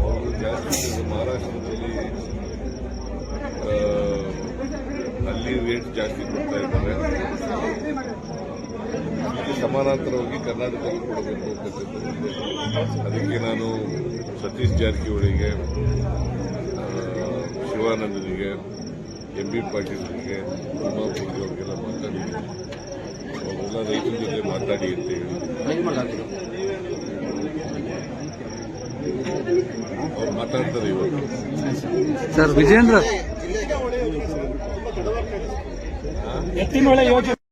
ಅವರು ಜಾಸ್ತಿ ಮಹಾರಾಷ್ಟ್ರದಲ್ಲಿ ಅಲ್ಲಿ ರೇಟ್ ಜಾಸ್ತಿ ಕೊಡ್ತಾ ಇದ್ದಾರೆ ಸಮಾನಾಂತರವಾಗಿ ಕರ್ನಾಟಕದಲ್ಲಿ ಕೊಡಬೇಕು ಅಂತಕ್ಕಂಥದ್ದು ಅದಕ್ಕೆ ನಾನು ಸತೀಶ್ ಜಾರಕಿಹೊಳಿಗೆ ಶಿವಾನಂದನಿಗೆ ಎಂ ಬಿ ಪಾಟೀಲ್ರಿಗೆ ಉಮಾಪುರಿ ಅವರಿಗೆಲ್ಲ ಮಾತಾಡಿದ್ದೀನಿ ಅವರೆಲ್ಲ ರೈತರ ಜೊತೆ ಮಾತಾಡಿ ಅಂತ ಹೇಳಿ. ಅವ್ರು ಮಾತಾಡ್ತಾರೆ ಇವತ್ತು ಸರ್ ವಿಜೇಂದ್ರ ಎತ್ತಿನೊಳೆ ಯೋಜನೆ